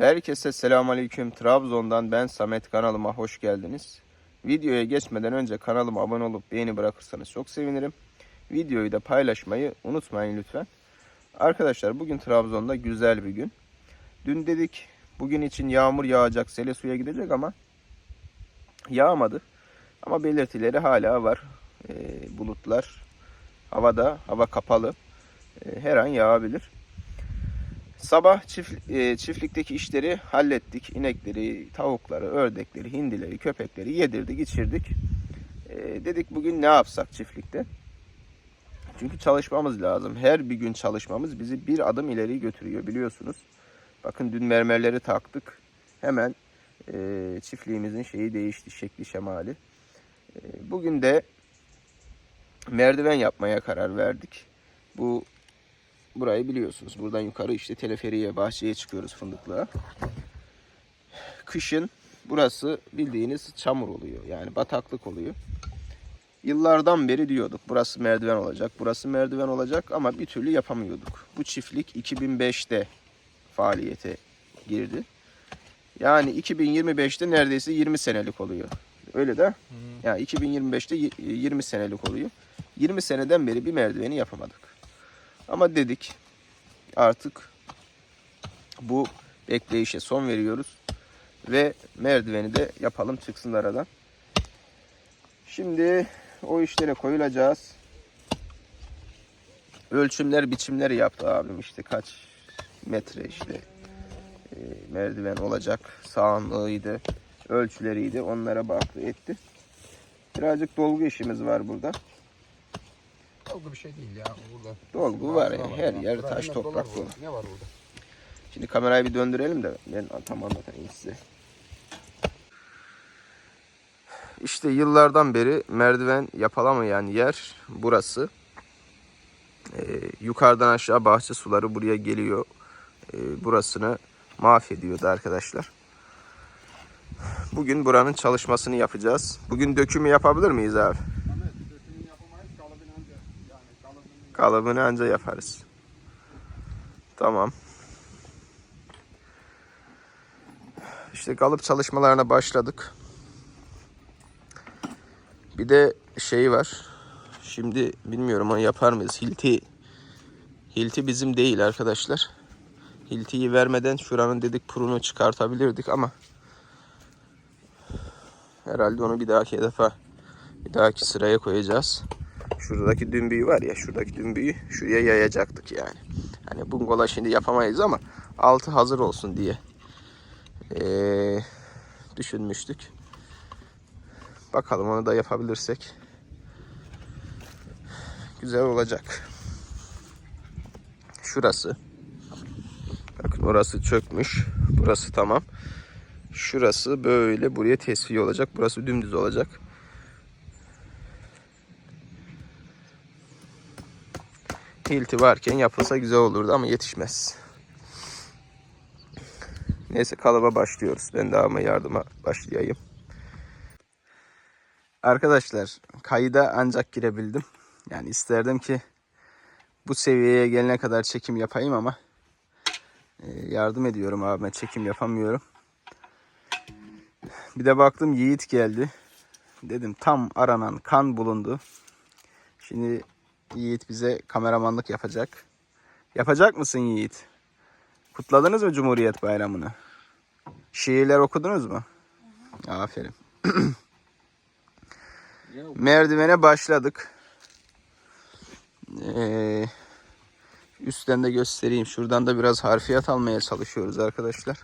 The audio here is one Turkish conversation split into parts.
Herkese selamünaleyküm. Trabzon'dan ben Samet kanalıma hoş geldiniz. Videoya geçmeden önce kanalıma abone olup beğeni bırakırsanız çok sevinirim. Videoyu da paylaşmayı unutmayın lütfen. Arkadaşlar bugün Trabzon'da güzel bir gün. Dün dedik bugün için yağmur yağacak, sele suya gidecek ama yağmadı. Ama belirtileri hala var. Ee, bulutlar havada, hava kapalı. Ee, her an yağabilir. Sabah çift, e, çiftlikteki işleri hallettik. İnekleri, tavukları, ördekleri, hindileri, köpekleri yedirdik, içirdik. E, dedik bugün ne yapsak çiftlikte? Çünkü çalışmamız lazım. Her bir gün çalışmamız bizi bir adım ileri götürüyor biliyorsunuz. Bakın dün mermerleri taktık. Hemen e, çiftliğimizin şeyi değişti, şekli şemali. E, bugün de merdiven yapmaya karar verdik. Bu Burayı biliyorsunuz. Buradan yukarı işte teleferiye, bahçeye çıkıyoruz fındıklığa. Kışın burası bildiğiniz çamur oluyor. Yani bataklık oluyor. Yıllardan beri diyorduk burası merdiven olacak, burası merdiven olacak ama bir türlü yapamıyorduk. Bu çiftlik 2005'te faaliyete girdi. Yani 2025'te neredeyse 20 senelik oluyor. Öyle de. Yani 2025'te 20 senelik oluyor. 20 seneden beri bir merdiveni yapamadık. Ama dedik artık bu bekleyişe son veriyoruz. Ve merdiveni de yapalım çıksın aradan. Şimdi o işlere koyulacağız. Ölçümler biçimleri yaptı abim işte kaç metre işte e, merdiven olacak sağanlığıydı ölçüleriydi onlara baktı etti. Birazcık dolgu işimiz var burada. Dolgu bir şey değil ya burada. Dolgu var yani her ya. yer Burada taş toprak dolu. burada. Ne var orada? Şimdi kamerayı bir döndürelim de ben tam anlatayım size. İşte yıllardan beri merdiven yapılamayan yer burası. Ee, yukarıdan aşağı bahçe suları buraya geliyor. Ee, burasını mahvediyordu arkadaşlar. Bugün buranın çalışmasını yapacağız. Bugün dökümü yapabilir miyiz abi? Ahmet dökümünü yapamayız kalıbını anca yani kalıbını anca yaparız. Tamam. İşte kalıp çalışmalarına başladık. Bir de şey var. Şimdi bilmiyorum onu yapar mıyız? Hilti Hilti bizim değil arkadaşlar. Hiltiyi vermeden şuranın dedik purunu çıkartabilirdik ama herhalde onu bir dahaki defa bir dahaki sıraya koyacağız. Şuradaki dümbüyü var ya şuradaki dümbüyü şuraya yayacaktık yani. Hani bungola şimdi yapamayız ama altı hazır olsun diye ee, düşünmüştük. Bakalım onu da yapabilirsek güzel olacak. Şurası. Bakın orası çökmüş. Burası tamam. Şurası böyle buraya tesviye olacak. Burası dümdüz olacak. Hilti varken yapılsa güzel olurdu ama yetişmez. Neyse kalıba başlıyoruz. Ben de ama yardıma başlayayım. Arkadaşlar kayıda ancak girebildim. Yani isterdim ki bu seviyeye gelene kadar çekim yapayım ama e, yardım ediyorum abime çekim yapamıyorum. Bir de baktım Yiğit geldi. Dedim tam aranan kan bulundu. Şimdi Yiğit bize kameramanlık yapacak. Yapacak mısın Yiğit? Kutladınız mı Cumhuriyet Bayramı'nı? Şiirler okudunuz mu? Aferin. Merdivene başladık. Ee, üstten de göstereyim. Şuradan da biraz harfiyat almaya çalışıyoruz arkadaşlar.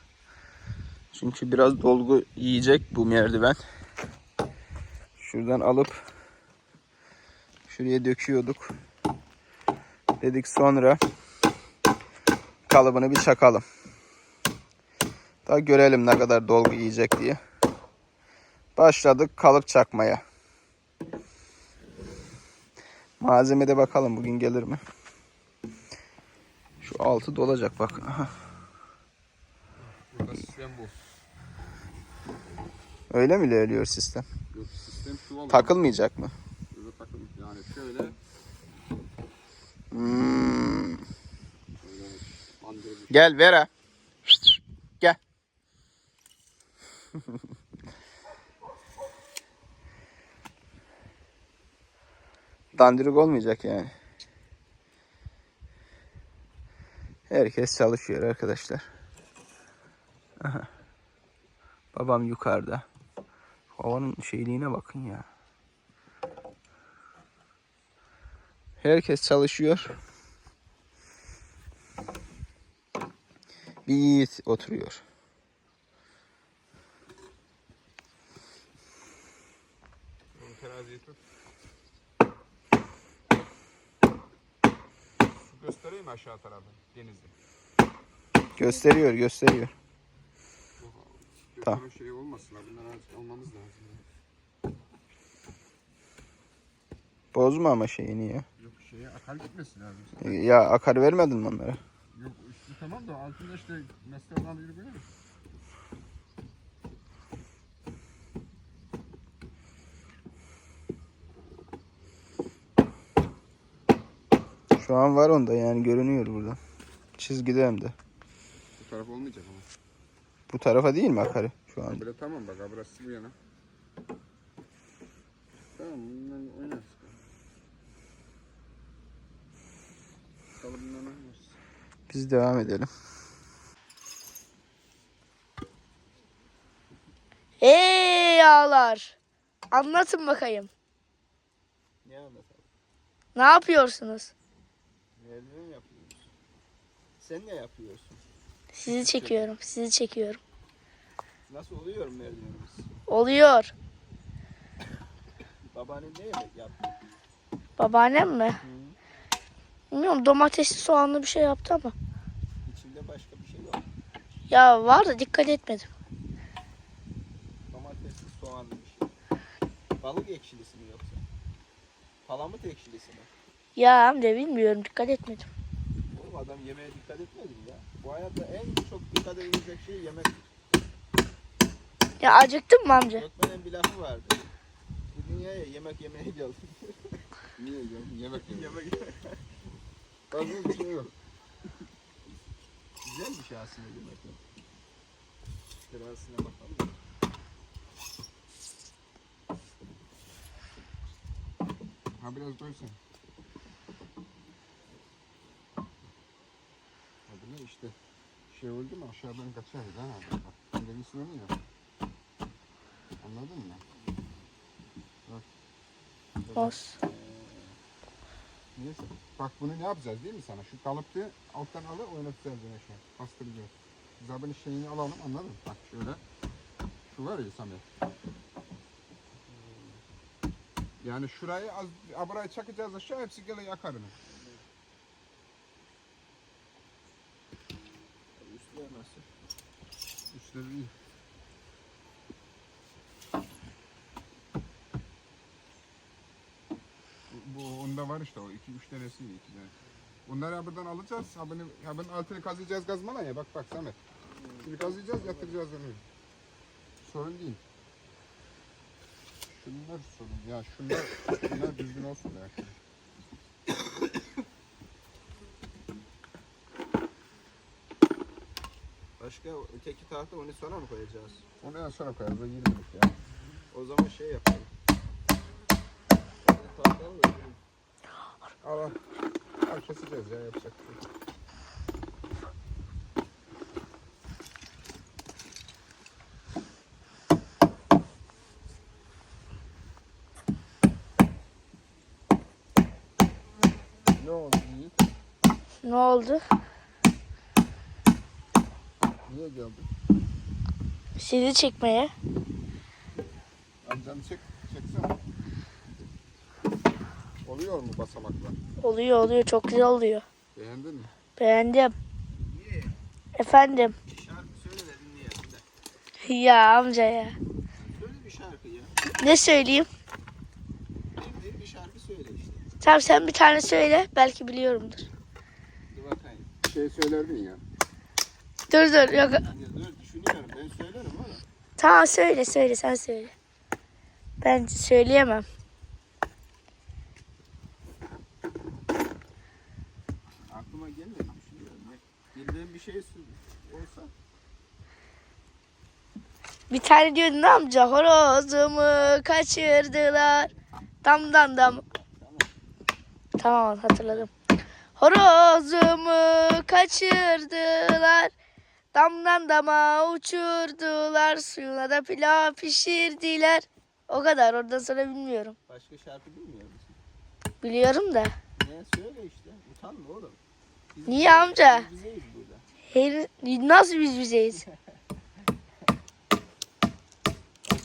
Çünkü biraz dolgu yiyecek bu merdiven. Şuradan alıp Şuraya döküyorduk. Dedik sonra kalıbını bir çakalım. Daha görelim ne kadar dolgu yiyecek diye. Başladık kalıp çakmaya. Malzemede bakalım bugün gelir mi? Şu altı dolacak bak. Aha. Öyle mi ilerliyor sistem? Yok, sistem. Takılmayacak mı? Burada takılmış. Yani şöyle Hmm. Böyle andırılmış. Gel Vera. Gel. Dandirik olmayacak yani. Herkes çalışıyor arkadaşlar. Aha. Babam yukarıda. Havanın şeyliğine bakın ya. Herkes çalışıyor. Bir yiğit oturuyor. Göstereyim aşağı tarafı denizi. Gösteriyor, gösteriyor. Tamam. Şey olmasın. Bunları almamız lazım. Bozma ama şeyini ya. Yok şeye akar gitmesin lazım. Ya akar vermedin mi onlara? Yok üstü tamam da altında işte mesle olan biri böyle mi? Şu an var onda yani görünüyor burada. Çizgide hem de. Bu taraf olmayacak ama. Bu tarafa değil mi akarı şu an? Böyle tamam bak ha, burası bu yana. Tamam Biz devam edelim. Ey ağlar. Anlatın bakayım. Ne anlatalım? Ne yapıyorsunuz? Merdiven yapıyoruz. Sen ne yapıyorsun? Sizi çekiyorum. Sizi çekiyorum. Nasıl oluyor merdivenimiz? Oluyor. Babaannen ne yemek yaptı? Babaannem mi? Bilmiyorum domatesli soğanlı bir şey yaptı ama. İçinde başka bir şey yok. Ya var da dikkat etmedim. Domatesli soğanlı bir şey. Balık ekşilisi mi yoksa? Palamut ekşilisi mi? Ya amca bilmiyorum dikkat etmedim. Oğlum adam yemeğe dikkat etmedi mi ya? Bu hayatta en çok dikkat edilecek şey yemek. Ya acıktın mı amca? Gökmen'in bir lafı vardı. Bu dünyaya yemek yemeye geldim. Niye yiyorum? Yemek yiyorum. yemek Fazla bir şey yok. Güzel bir şey aslında yemek. Terazisine bakalım. Ha biraz doysun. Bu ne işte. Şey oldu mu aşağıdan kaçarız ha. Bak, Bak ya. Anladın mı? Olsun. Neyse. Bak bunu ne yapacağız değil mi sana? Şu kalıptı alttan alıp oynatacağız yine şey. Bastıracağız. Zabın şeyini alalım anladın mı? Bak şöyle. Şu var ya Samet. Yani şurayı az abrayı çakacağız aşağı hepsi gele yakar onu. Üstüne nasıl? Üstleri iyi. Bu, bu onda var işte o iki üç tanesi iyi iki tane. Bunları buradan alacağız. Ha bunu, ha bunun altını kazıyacağız gazmana ya. Bak bak Samet. Şimdi kazıyacağız yatıracağız onu. Sorun değil. Şunlar sorun. Ya şunlar, şunlar düzgün olsun ya. Başka öteki tahta onu sonra mı koyacağız? Onu en sona koyarız. O 20'lik ya. O zaman şey yapalım. Tahtalı da al. Al keseceğiz ya yapacak şey. Ne oldu Yiğit? Ne oldu? Niye geldin? Sizi çekmeye. Amcanı çek, çeksene. Oluyor mu basamakla? Oluyor oluyor çok güzel oluyor. Beğendin mi? Beğendim. İyi. Efendim. Bir şarkı söyle de dinleyelim de. Ya amca ya. Söyle bir şarkı ya. Ne söyleyeyim? Bir, bir şarkı söyle işte. Tamam sen bir tane söyle. Belki biliyorumdur. Dur bakayım. Şey söylerdin ya. Dur dur yok. Ya dur düşünüyorum. Ben söylerim oğlum. Tamam söyle söyle sen söyle. Ben söyleyemem. Aklıma gelmedi Bildiğim bir şey olsa. Bir tane diyordun amca horozumu kaçırdılar. Dam dam dam. Tamam hatırladım. Horozumu kaçırdılar. Damdan dama uçurdular. Suyuna da pilav pişirdiler. O kadar. Oradan sonra bilmiyorum. Başka şarkı bilmiyor musun? Biliyorum da. Ne söyle işte. Utanma oğlum. Biz Niye amca? Biz bizeyiz. Her, nasıl biz bizeyiz?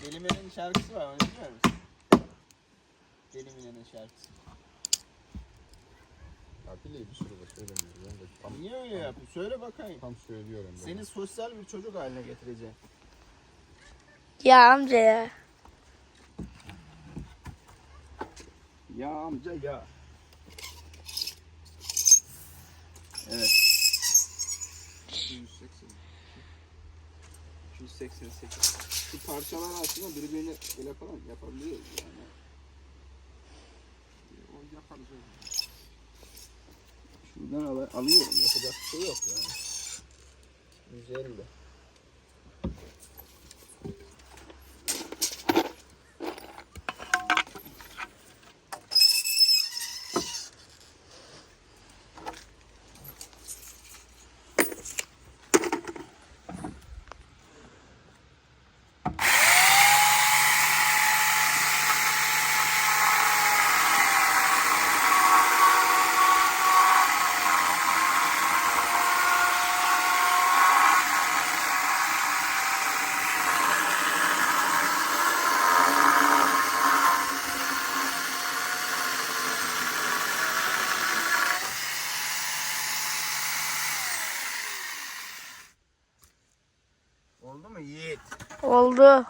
Delime'nin şarkısı var onu biliyor musun? Delime'nin şarkısı. Biliyor bir sürü de söylemiyor. Ben de tam, Niye öyle yapıyorsun? Söyle bakayım. tam söylüyorum. Ben. Seni sosyal bir çocuk haline getireceğim. Ya amca ya. Ya amca ya. Evet. 188. Şu parçalar aslında birbirine böyle falan yapabiliyoruz yani. E, o yaparız öyle. Şuradan al alıyorum yapacak bir şey yok yani. 150. Oldu.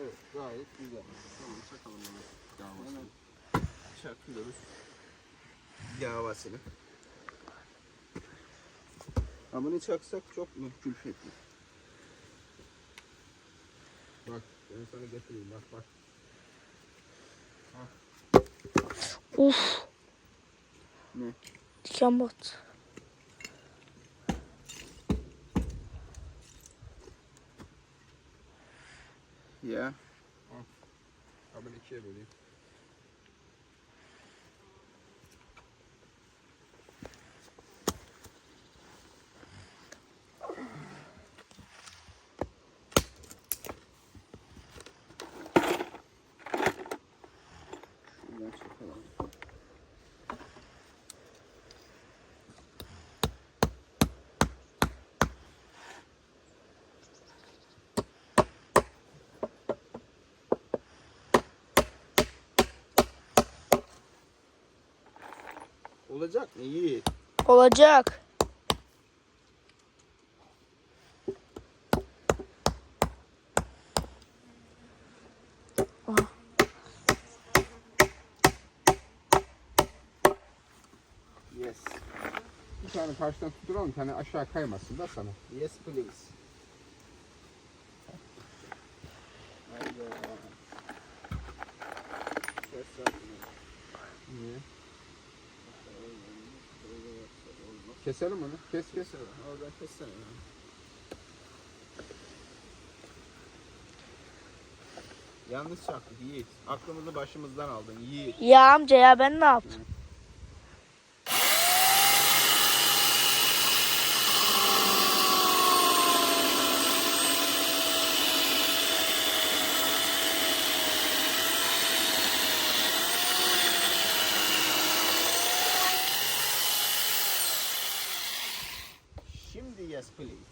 Evet gayet güzel. Tamam çakalım onu. Yağmasını. Çakıyoruz. Yavasını. Ha bunu çaksak çok mu külfetli? Bak ben sana getireyim bak bak. Uf. Ne? Diken battı. Ya. Ha ben ikiye böleyim. Olacak mı Yiğit? Olacak. Yes. Bir tane karşıdan tutturalım. Bir tane aşağı kaymasın da sana. Yes please. Keselim onu. Kes kes. Kes oradan kessene ya. Yanlış çaktı Yiğit. Aklımızı başımızdan aldın Yiğit. Ya amca ya ben ne yaptım? Şimdi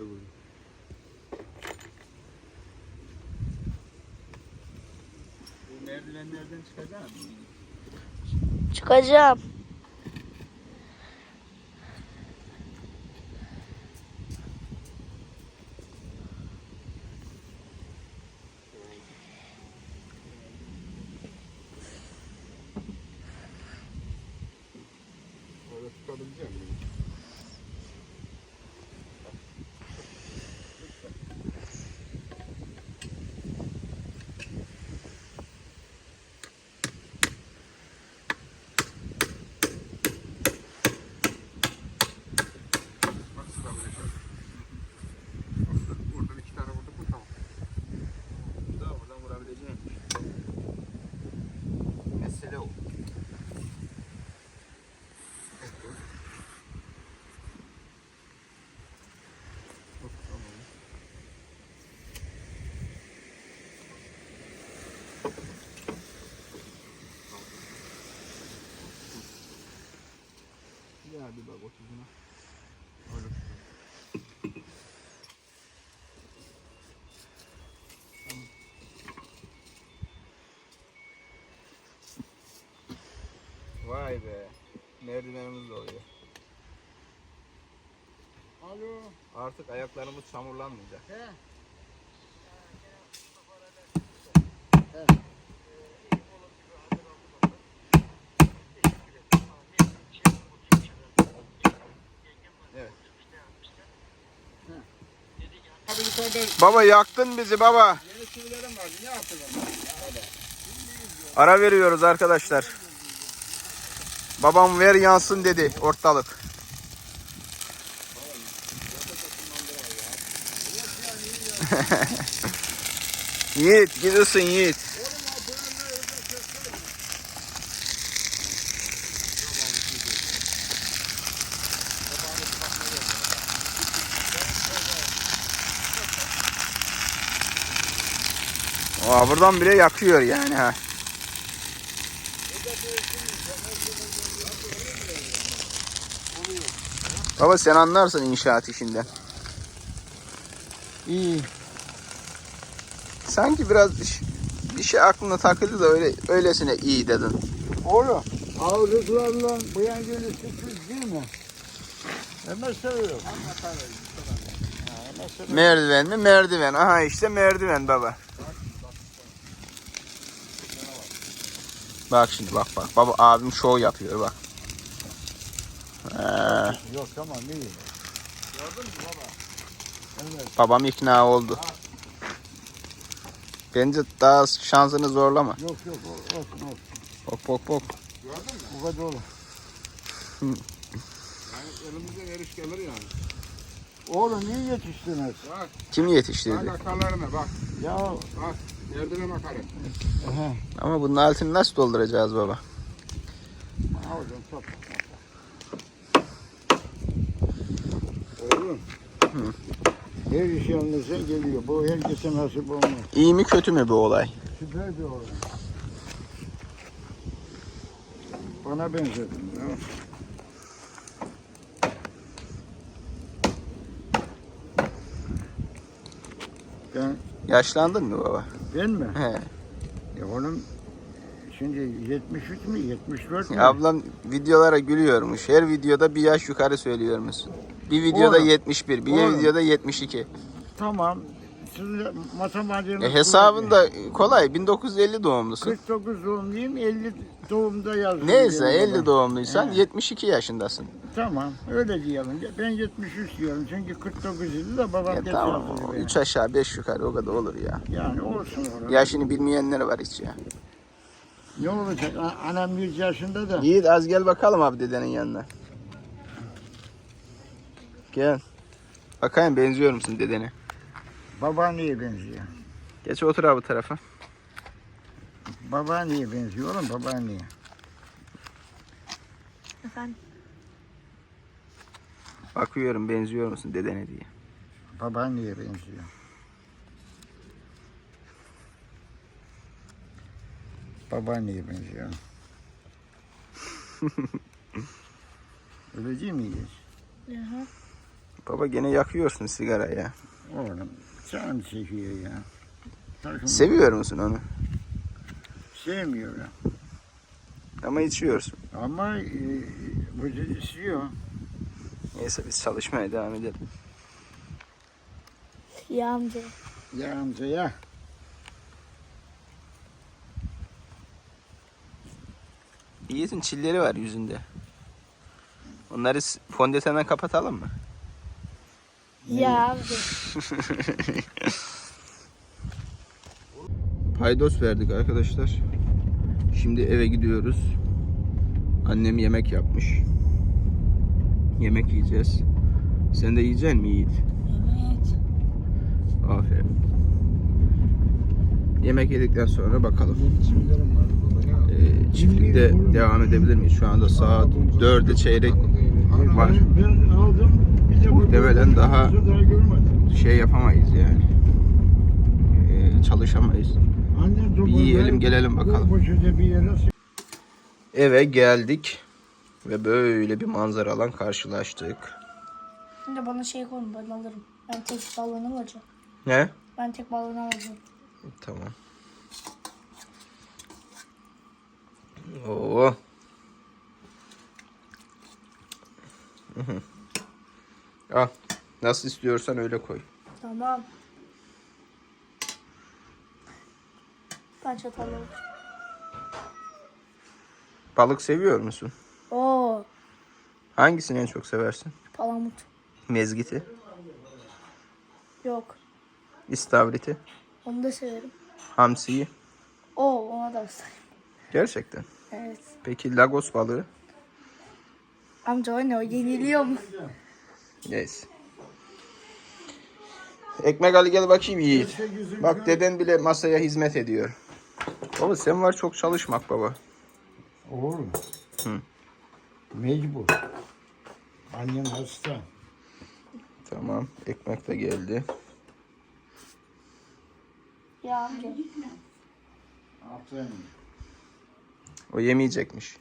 İşte bu. Bu merdivenlerden çıkacak mı? Çıkacağım. 30'una. Öyle Vay be. Merdivenimiz de oluyor. Alo. Artık ayaklarımız çamurlanmayacak. He. He. Yukarıda Baba yaktın bizi baba. Ara veriyoruz arkadaşlar. Babam ver yansın dedi ortalık. Yiğit gidiyorsun Yiğit. Buradan bile yakıyor yani ha. Baba sen anlarsın inşaat işinden. İyi. Sanki biraz bir şey aklına takıldı da öyle öylesine iyi dedin. Oğlum ağırlıklarla bu yan günü sürpriz değil mi? Hemen seviyorum. Merdiven mi? Merdiven. Aha işte merdiven baba. Bak şimdi bak bak. Baba abim şov yapıyor bak. Ee, Yok tamam iyi. babam ikna oldu. Bence daha şansını zorlama. Yok yok olsun olsun. Bok bok bok. Gördün mü? Bu kadar olur. Yani elimizden eriş gelir yani. Oğlum niye yetiştiniz? Bak, Kim bak yetiştirdi? akarlarına bak. Ya Bak, merdivene akarı. aha, Ama bunun altını nasıl dolduracağız baba? alacağım top. Oğlum. Her iş yanınıza geliyor. Bu herkese nasip olmaz. İyi mi kötü mü bu olay? Süper bir oğlum. Bana benzedin. Ya. Ben, Yaşlandın mı baba? Ben mi? He. Ya oğlum şimdi 73 mü 74 mü? Ablam videolara gülüyormuş. Her videoda bir yaş yukarı söylüyormuş. Bir videoda Oğlum. 71, bir Oğlum. videoda 72. Tamam. Siz E hesabın da kolay. 1950 doğumlusun. 49 doğumluyum 50 doğumda yazdım. Neyse benim 50 babam. doğumluysan He. 72 yaşındasın. Tamam öyle diyelim. Ben 73 diyorum çünkü 49 idi de babam Ya geç tamam yazdı. 3 aşağı 5 yukarı o kadar olur ya. Yani olsun orada. Yaşını bilmeyenler var hiç ya. Ne olacak? Anam 100 yaşında da. Yiğit az gel bakalım abi dedenin yanına. Gel. Bakayım benziyor musun dedene? Babaanneye benziyor. Geç otur abi bu tarafa. Babaanneye benziyor oğlum babaanneye. Efendim? Bakıyorum benziyor musun dedene diye. Babaanneye benziyor. Babaanneye benziyor. Öyle değil miyiz? Aha. Baba gene yakıyorsun sigara ya. Oğlum canım çekiyor ya. Takım Seviyor musun onu? sevmiyorum. Ama içiyorsun. Ama e, vücut istiyor. Neyse biz çalışmaya devam edelim. Ya amca. Ya amca ya. Yiğit'in çilleri var yüzünde. Onları s- fondötenden kapatalım mı? Ya. Paydos verdik arkadaşlar. Şimdi eve gidiyoruz. Annem yemek yapmış. Yemek yiyeceğiz. Sen de yiyecek misin Yiğit? Evet. Aferin. Yemek yedikten sonra bakalım. Ee, çiftlikte devam edebilir miyiz? Şu anda saat 4'e çeyrek var. Ben aldım. Muhtemelen daha-. Şey yapamayız yani. Ee, çalışamayız. Bir yiyelim, gelelim bakalım. Eve geldik ve böyle bir manzara alan karşılaştık. Şimdi bana şey koyun ben alırım. Ben tek balığını alacağım. Ne? Ben tek balığını alacağım. Tamam. Oo. Hı hı. Al. Nasıl istiyorsan öyle koy. Tamam. Ben çatal. Balık seviyor musun? Oo. Hangisini en çok seversin? Palamut. Mezgiti, Yok. istavriti, Onu da severim. hamsiyi. Oo ona da isterim. Gerçekten. Evet. Peki lagos balığı? Amca o ne o yeniliyor mu? Neyse. Ekmek Ali gel bakayım Yiğit. Bak deden bile masaya hizmet ediyor. Baba sen var çok çalışmak baba. Olur mu? Hı. Mecbur. Annem hasta. Tamam ekmek de geldi. Ya amca. Aferin. O yemeyecekmiş.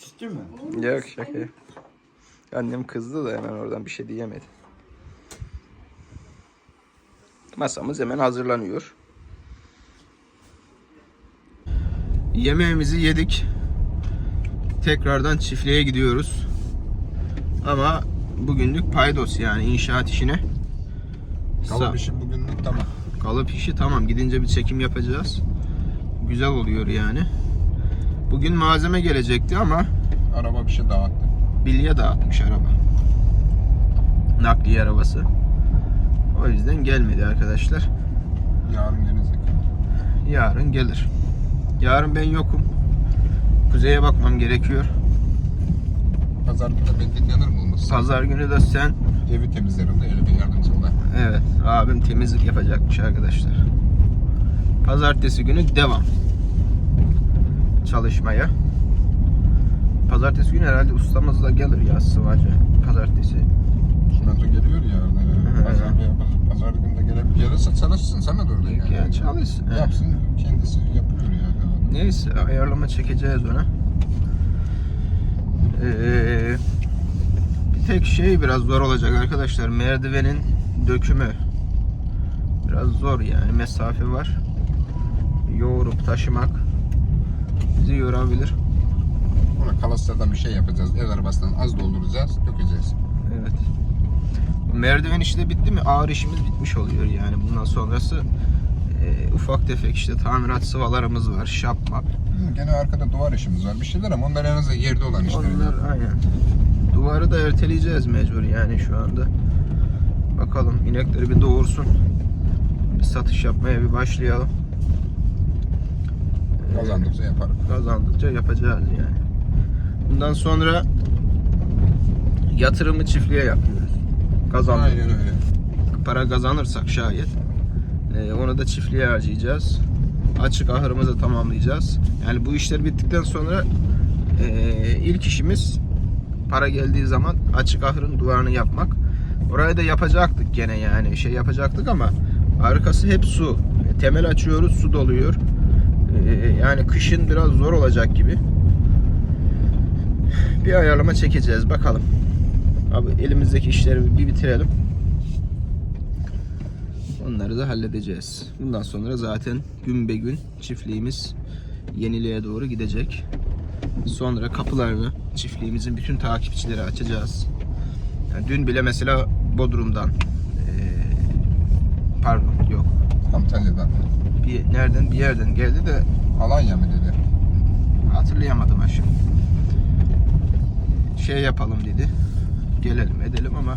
Ciddi mi? Yok şaka. Annem kızdı da hemen oradan bir şey diyemedi. Masamız hemen hazırlanıyor. Yemeğimizi yedik. Tekrardan çiftliğe gidiyoruz. Ama bugünlük paydos yani inşaat işine. Kalıp işi bugünlük tamam. Kalıp işi tamam. Gidince bir çekim yapacağız. Güzel oluyor yani. Bugün malzeme gelecekti ama Araba bir şey dağıttı. Bilye dağıtmış araba. Nakliye arabası. O yüzden gelmedi arkadaşlar. Yarın gelecek. Yarın gelir. Yarın ben yokum. Kuzeye bakmam gerekiyor. Pazar günü ben dinlenir olmasın. Pazar günü de sen Evi temizlerim de öyle bir yardımcı ol. evet abim temizlik yapacakmış arkadaşlar. Pazartesi günü devam çalışmaya. Pazartesi günü herhalde ustamız da gelir ya sıvacı. Pazartesi. Şimento geliyor ya. Hı. Pazar, pazar günü de gelip gelirse çalışsın sana da orada yani. Ya çalışsın. he. Yapsın kendisi yapıyor yani. Neyse ayarlama çekeceğiz ona. Ee, bir tek şey biraz zor olacak arkadaşlar. Merdivenin dökümü. Biraz zor yani mesafe var. Yoğurup taşımak bizi yorabilir. Ona kalaslardan bir şey yapacağız. El arabasından az dolduracağız, dökeceğiz. Evet. Merdiven işi de bitti mi ağır işimiz bitmiş oluyor yani bundan sonrası e, ufak tefek işte tamirat sıvalarımız var şap map. Hı, Gene arkada duvar işimiz var bir şeyler ama onlar en azından yerde olan işler. Onlar aynen. Duvarı da erteleyeceğiz mecbur yani şu anda. Bakalım inekleri bir doğursun. Bir satış yapmaya bir başlayalım. Kazandıkça yaparız. Kazandıkça yapacağız yani. Bundan sonra yatırımı çiftliğe yapıyoruz. Kazandık. Aynen öyle. Para kazanırsak şayet e, onu da çiftliğe harcayacağız. Açık ahırımızı tamamlayacağız. Yani bu işler bittikten sonra e, ilk işimiz para geldiği zaman açık ahırın duvarını yapmak. Orayı da yapacaktık gene yani şey yapacaktık ama arkası hep su. E, temel açıyoruz su doluyor. E, yani kışın biraz zor olacak gibi. Bir ayarlama çekeceğiz bakalım. Abi elimizdeki işleri bir bitirelim. Onları da halledeceğiz. Bundan sonra zaten gün be gün çiftliğimiz yeniliğe doğru gidecek. Sonra kapılarını çiftliğimizin bütün takipçileri açacağız. Yani dün bile mesela Bodrum'dan eee, pardon yok Antalya'dan. bir nereden bir yerden geldi de Alanya mı dedi? hatırlayamadım aşağı. Şey yapalım dedi. Gelelim edelim ama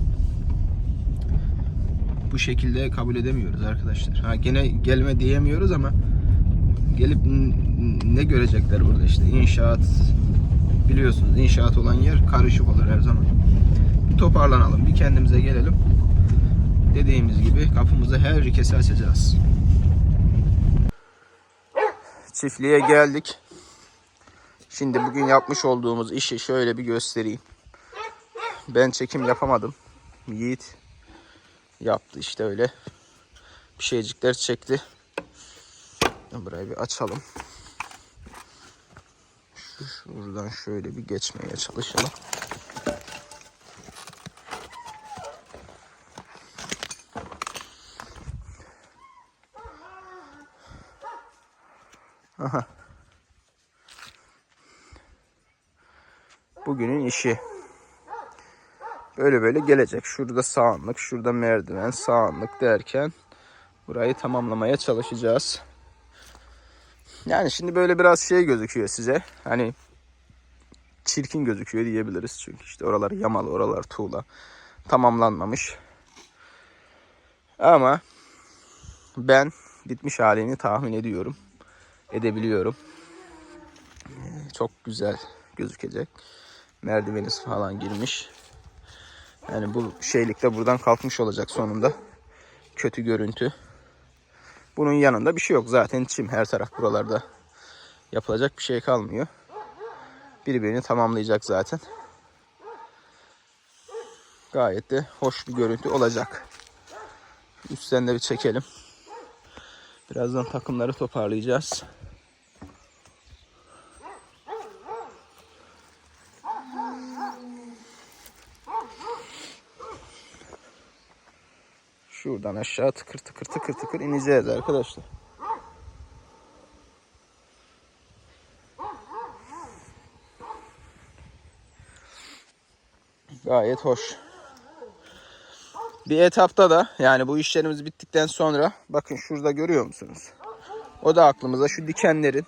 bu şekilde kabul edemiyoruz arkadaşlar. Ha gene gelme diyemiyoruz ama gelip ne görecekler burada işte inşaat biliyorsunuz inşaat olan yer karışık olur her zaman. Bir toparlanalım, bir kendimize gelelim. Dediğimiz gibi kapımızı herkese açacağız. Çiftliğe geldik. Şimdi bugün yapmış olduğumuz işi şöyle bir göstereyim. Ben çekim yapamadım. Yiğit yaptı işte öyle. Bir şeycikler çekti. Burayı bir açalım. Şu- Şuradan şöyle bir geçmeye çalışalım. Aha. Bugünün işi. Böyle böyle gelecek. Şurada sağanlık, şurada merdiven, sağanlık derken burayı tamamlamaya çalışacağız. Yani şimdi böyle biraz şey gözüküyor size. Hani çirkin gözüküyor diyebiliriz. Çünkü işte oralar yamalı, oralar tuğla. Tamamlanmamış. Ama ben bitmiş halini tahmin ediyorum. Edebiliyorum. Ee, Çok güzel gözükecek. Merdiveniz falan girmiş. Yani bu şeylik de buradan kalkmış olacak sonunda. Kötü görüntü. Bunun yanında bir şey yok. Zaten çim her taraf buralarda. Yapılacak bir şey kalmıyor. Birbirini tamamlayacak zaten. Gayet de hoş bir görüntü olacak. Üstten de bir çekelim. Birazdan takımları toparlayacağız. Şuradan aşağı tıkır tıkır tıkır tıkır ineceğiz arkadaşlar. Gayet hoş. Bir etapta da yani bu işlerimiz bittikten sonra bakın şurada görüyor musunuz? O da aklımıza şu dikenlerin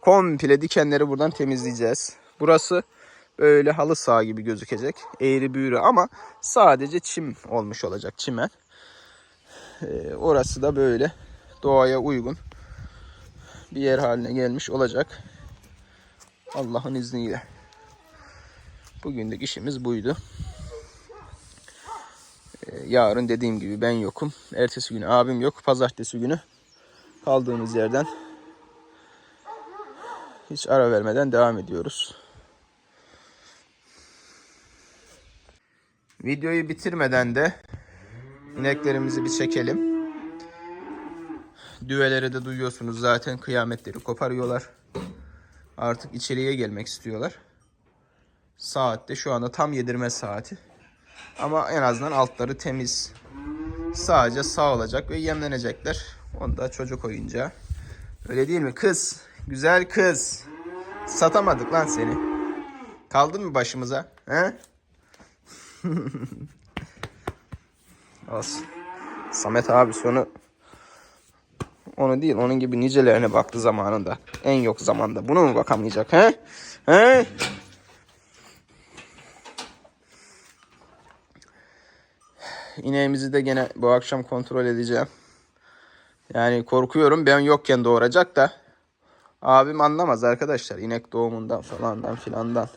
komple dikenleri buradan temizleyeceğiz. Burası böyle halı saha gibi gözükecek. Eğri büğrü ama sadece çim olmuş olacak çimen. Ee, orası da böyle doğaya uygun bir yer haline gelmiş olacak. Allah'ın izniyle. Bugünlük işimiz buydu. Ee, yarın dediğim gibi ben yokum. Ertesi günü abim yok. Pazartesi günü kaldığımız yerden hiç ara vermeden devam ediyoruz. Videoyu bitirmeden de ineklerimizi bir çekelim. Düveleri de duyuyorsunuz zaten kıyametleri koparıyorlar. Artık içeriye gelmek istiyorlar. Saatte şu anda tam yedirme saati. Ama en azından altları temiz. Sadece sağ olacak ve yemlenecekler. Onu da çocuk oyuncağı. Öyle değil mi kız? Güzel kız. Satamadık lan seni. Kaldın mı başımıza? He? Olsun. Samet abi sonu onu değil onun gibi nicelerine baktı zamanında. En yok zamanda. Bunu mu bakamayacak he? He? İneğimizi de gene bu akşam kontrol edeceğim. Yani korkuyorum ben yokken doğuracak da abim anlamaz arkadaşlar inek doğumundan falandan filandan.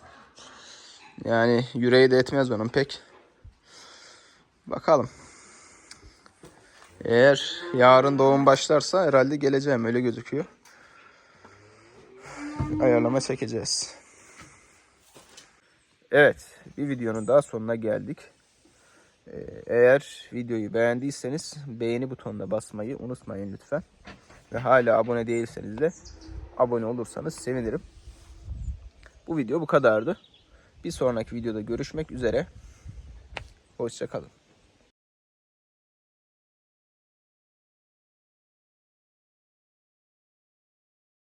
Yani yüreği de etmez onun pek. Bakalım. Eğer yarın doğum başlarsa herhalde geleceğim öyle gözüküyor. Ayarlama çekeceğiz. Evet bir videonun daha sonuna geldik. Ee, Eğer videoyu beğendiyseniz beğeni butonuna basmayı unutmayın lütfen. Ve hala abone değilseniz de abone olursanız sevinirim. Bu video bu kadardı. Bir sonraki videoda görüşmek üzere. Hoşçakalın.